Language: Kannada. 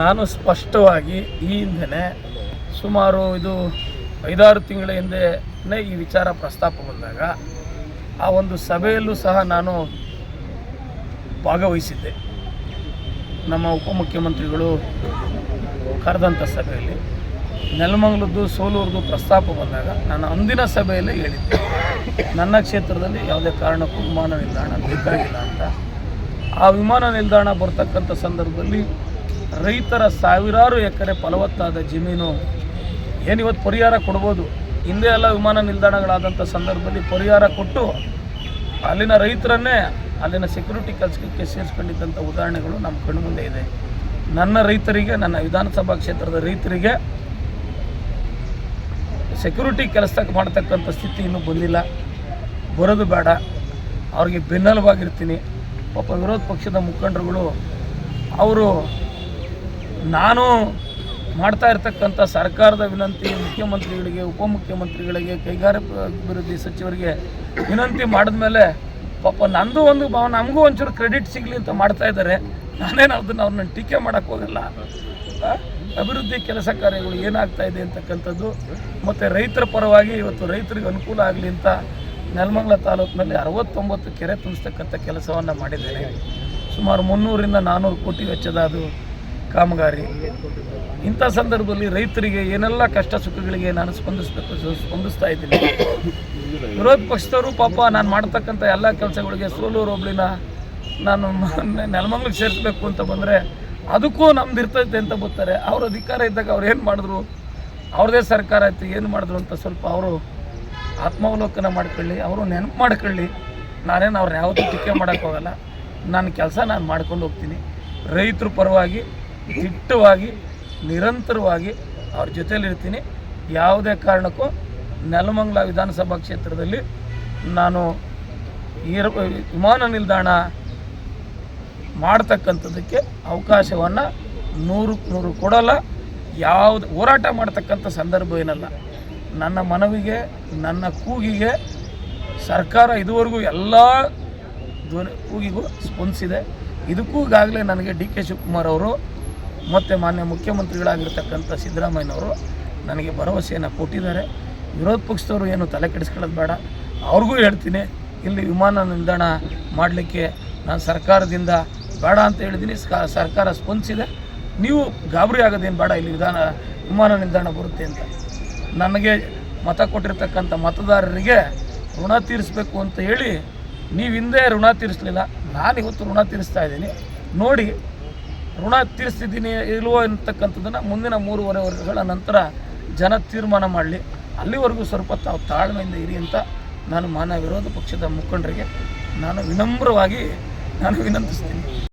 ನಾನು ಸ್ಪಷ್ಟವಾಗಿ ಈ ಹಿಂದೆನೆ ಸುಮಾರು ಇದು ಐದಾರು ತಿಂಗಳ ಹಿಂದೆನೇ ಈ ವಿಚಾರ ಪ್ರಸ್ತಾಪ ಬಂದಾಗ ಆ ಒಂದು ಸಭೆಯಲ್ಲೂ ಸಹ ನಾನು ಭಾಗವಹಿಸಿದ್ದೆ. ನಮ್ಮ ಉಪಮುಖ್ಯಮಂತ್ರಿಗಳು ಕರೆದಂಥ ಸಭೆಯಲ್ಲಿ ನೆಲಮಂಗ್ಲದ್ದು ಸೋಲೂರ್ದು ಪ್ರಸ್ತಾಪ ಬಂದಾಗ ನಾನು ಅಂದಿನ ಸಭೆಯಲ್ಲೇ ಹೇಳಿದ್ದೆ. ನನ್ನ ಕ್ಷೇತ್ರದಲ್ಲಿ ಯಾವುದೇ ಕಾರಣಕ್ಕೂ ವಿಮಾನ ನಿಲ್ದಾಣ ಬೇಕಾಗಿಲ್ಲ ಅಂತ. ಆ ವಿಮಾನ ನಿಲ್ದಾಣ ಬರ್ತಕ್ಕಂಥ ಸಂದರ್ಭದಲ್ಲಿ ರೈತರ ಸಾವಿರಾರು ಎಕರೆ ಫಲವತ್ತಾದ ಜಮೀನು ಏನಿವತ್ತು ಪರಿಹಾರ ಕೊಡ್ಬೋದು? ಹಿಂದೆ ಎಲ್ಲ ವಿಮಾನ ನಿಲ್ದಾಣಗಳಾದಂಥ ಸಂದರ್ಭದಲ್ಲಿ ಪರಿಹಾರ ಕೊಟ್ಟು ಅಲ್ಲಿನ ರೈತರನ್ನೇ ಅಲ್ಲಿನ ಸೆಕ್ಯೂರಿಟಿ ಕೆಲಸಕ್ಕೆ ಸೇರಿಸ್ಕೊಂಡಿದ್ದಂಥ ಉದಾಹರಣೆಗಳು ನಮ್ಮ ಕಣ್ಣು ಮುಂದೆ ಇದೆ. ನನ್ನ ರೈತರಿಗೆ, ನನ್ನ ವಿಧಾನಸಭಾ ಕ್ಷೇತ್ರದ ರೈತರಿಗೆ ಸೆಕ್ಯೂರಿಟಿ ಕೆಲಸ ಮಾಡ್ತಕ್ಕಂಥ ಸ್ಥಿತಿ ಇನ್ನೂ ಬಂದಿಲ್ಲ. ಬರೋದು ಬೇಡ. ಅವ್ರಿಗೆ ಬೆನ್ನೆಲುಬಾಗಿರ್ತೀನಿ. ಪಾಪ ವಿರೋಧ ಪಕ್ಷದ ಮುಖಂಡರುಗಳು, ಅವರು ನಾನು ಮಾಡ್ತಾ ಇರ್ತಕ್ಕಂಥ ಸರ್ಕಾರದ ವಿನಂತಿ, ಮುಖ್ಯಮಂತ್ರಿಗಳಿಗೆ, ಉಪಮುಖ್ಯಮಂತ್ರಿಗಳಿಗೆ ಕೈಗಾರಿಕಾ ಅಭಿವೃದ್ಧಿ ಸಚಿವರಿಗೆ ವಿನಂತಿ ಮಾಡಿದ ಮೇಲೆ ಪಾಪ ನಂದು ಒಂದು ಭಾವ, ನಮಗೂ ಒಂಚೂರು ಕ್ರೆಡಿಟ್ ಸಿಗಲಿ ಅಂತ ಮಾಡ್ತಾ ಇದ್ದಾರೆ. ನಾನೇನು ಅದನ್ನು ಅವ್ರನ್ನ ಟೀಕೆ ಮಾಡೋಕ್ಕೆ ಹೋಗಲ್ಲ. ಅಭಿವೃದ್ಧಿ ಕೆಲಸ ಕಾರ್ಯಗಳು ಏನಾಗ್ತಾ ಇದೆ ಅಂತಕ್ಕಂಥದ್ದು, ಮತ್ತು ರೈತರ ಪರವಾಗಿ ಇವತ್ತು ರೈತರಿಗೆ ಅನುಕೂಲ ಆಗಲಿ ಅಂತ ನೆಲಮಂಗಲ ತಾಲೂಕಿನಲ್ಲಿ ಅರವತ್ತೊಂಬತ್ತು ಕೆರೆ ತುಂಬಿಸ್ತಕ್ಕಂಥ ಕೆಲಸವನ್ನು ಮಾಡಿದ್ದೇನೆ. ಸುಮಾರು ಮುನ್ನೂರಿಂದ ನಾನ್ನೂರು ಕೋಟಿ ವೆಚ್ಚದ ಅದು ಕಾಮಗಾರಿ. ಇಂಥ ಸಂದರ್ಭದಲ್ಲಿ ರೈತರಿಗೆ ಏನೆಲ್ಲ ಕಷ್ಟ ಸುಖಗಳಿಗೆ ನಾನು ಸ್ಪಂದಿಸಬೇಕು ಸ್ಪಂದಿಸ್ತಾ ಇದ್ದೀನಿ. ವಿರೋಧ ಪಕ್ಷದವರು ಪಾಪ ನಾನು ಮಾಡ್ತಕ್ಕಂಥ ಎಲ್ಲ ಕೆಲಸಗಳಿಗೆ ಸೋಲೂರು ಹೋಬ್ಳಿನ ನಾನು ನೆಲಮಂಗ್ಲಿಗೆ ಸೇರಿಸ್ಬೇಕು ಅಂತ ಬಂದರೆ ಅದಕ್ಕೂ ನಮ್ದು ಇರ್ತೈತೆ ಅಂತ ಗೊತ್ತಾರೆ. ಅವರು ಅಧಿಕಾರ ಇದ್ದಾಗ ಅವ್ರು ಏನು ಮಾಡಿದ್ರು? ಅವ್ರದೇ ಸರ್ಕಾರ ಆಯಿತು, ಏನು ಮಾಡಿದ್ರು ಅಂತ ಸ್ವಲ್ಪ ಅವರು ಆತ್ಮಾವಲೋಕನ ಮಾಡ್ಕೊಳ್ಳಿ, ಅವರು ನೆನಪು ಮಾಡ್ಕೊಳ್ಳಿ. ನಾನೇನು ಅವ್ರನ್ನ ಯಾವತ್ತೂ ಟೀಕೆ ಮಾಡೋಕ್ಕೋಗಲ್ಲ ನನ್ನ ಕೆಲಸ ನಾನು ಮಾಡ್ಕೊಂಡು ಹೋಗ್ತೀನಿ. ರೈತರ ಪರವಾಗಿ ದಿಟ್ಟವಾಗಿ ನಿರಂತರವಾಗಿ ಅವ್ರ ಜೊತೆಯಲ್ಲಿರ್ತೀನಿ. ಯಾವುದೇ ಕಾರಣಕ್ಕೂ ನೆಲಮಂಗ್ಲ ವಿಧಾನಸಭಾ ಕ್ಷೇತ್ರದಲ್ಲಿ ನಾನು ಏರ್ ವಿಮಾನ ನಿಲ್ದಾಣ ಮಾಡ್ತಕ್ಕಂಥದ್ದಕ್ಕೆ ಅವಕಾಶವನ್ನು ನೂರು ನೂರು ಕೊಡಲ್ಲ. ಯಾವುದು, ಹೋರಾಟ ಮಾಡ್ತಕ್ಕಂಥ ಸಂದರ್ಭ ಏನಲ್ಲ. ನನ್ನ ಮನವಿಗೆ, ನನ್ನ ಕೂಗಿಗೆ ಸರ್ಕಾರ ಇದುವರೆಗೂ ಎಲ್ಲ ಧ್ವನಿ, ಕೂಗಿಗೂ ಸ್ಪಂದಿಸಿದೆ. ಇದಕ್ಕೂ ಈಗಾಗಲೇ ನನಗೆ ಡಿ ಕೆ ಶಿವಕುಮಾರ್ ಅವರು ಮತ್ತು ಮಾನ್ಯ ಮುಖ್ಯಮಂತ್ರಿಗಳಾಗಿರ್ತಕ್ಕಂಥ ಸಿದ್ದರಾಮಯ್ಯನವರು ನನಗೆ ಭರವಸೆಯನ್ನು ಕೊಟ್ಟಿದ್ದಾರೆ. ವಿರೋಧ ಪಕ್ಷದವರು ಏನು ತಲೆ ಕೆಡಿಸ್ಕೊಳ್ಳೋದು ಬೇಡ. ಅವ್ರಿಗೂ ಹೇಳ್ತೀನಿ, ಇಲ್ಲಿ ವಿಮಾನ ನಿಲ್ದಾಣ ಮಾಡಲಿಕ್ಕೆ ನಾನು ಸರ್ಕಾರದಿಂದ ಬೇಡ ಅಂತ ಹೇಳಿದ್ದೀನಿ. ಸರ್ಕಾರ ಸ್ಪಂದಿಸಿದೆ. ನೀವು ಗಾಬರಿ ಆಗೋದೇನು ಬೇಡ, ಇಲ್ಲಿ ವಿಧಾನ, ವಿಮಾನ ನಿಲ್ದಾಣ ಬರುತ್ತೆ ಅಂತ. ನನಗೆ ಮತ ಕೊಟ್ಟಿರ್ತಕ್ಕಂಥ ಮತದಾರರಿಗೆ ಋಣ ತೀರಿಸಬೇಕು ಅಂತ ಹೇಳಿ ನೀವು ಹಿಂದೆ ಋಣ ತೀರಿಸಲಿಲ್ಲ. ನಾನು ಇವತ್ತು ಋಣ ತೀರಿಸ್ತಾ ಇದ್ದೀನಿ. ನೋಡಿ ಋಣ ತೀರಿಸ್ತಿದ್ದೀನಿ ಇಲ್ವೋ ಅಂತಕ್ಕಂಥದ್ದನ್ನು ಮುಂದಿನ ಮೂರುವರೆ ವರ್ಷಗಳ ನಂತರ ಜನ ತೀರ್ಮಾನ ಮಾಡಲಿ. ಅಲ್ಲಿವರೆಗೂ ಸ್ವಲ್ಪ ತಾವು ತಾಳ್ಮೆಯಿಂದ ಇರಿ ಅಂತ ನಾನು ಮಾನವ ವಿರೋಧ ಪಕ್ಷದ ಮುಖಂಡರಿಗೆ ನಾನು ವಿನಮ್ರವಾಗಿ ನಾನು ವಿನಂತಿಸ್ತೀನಿ.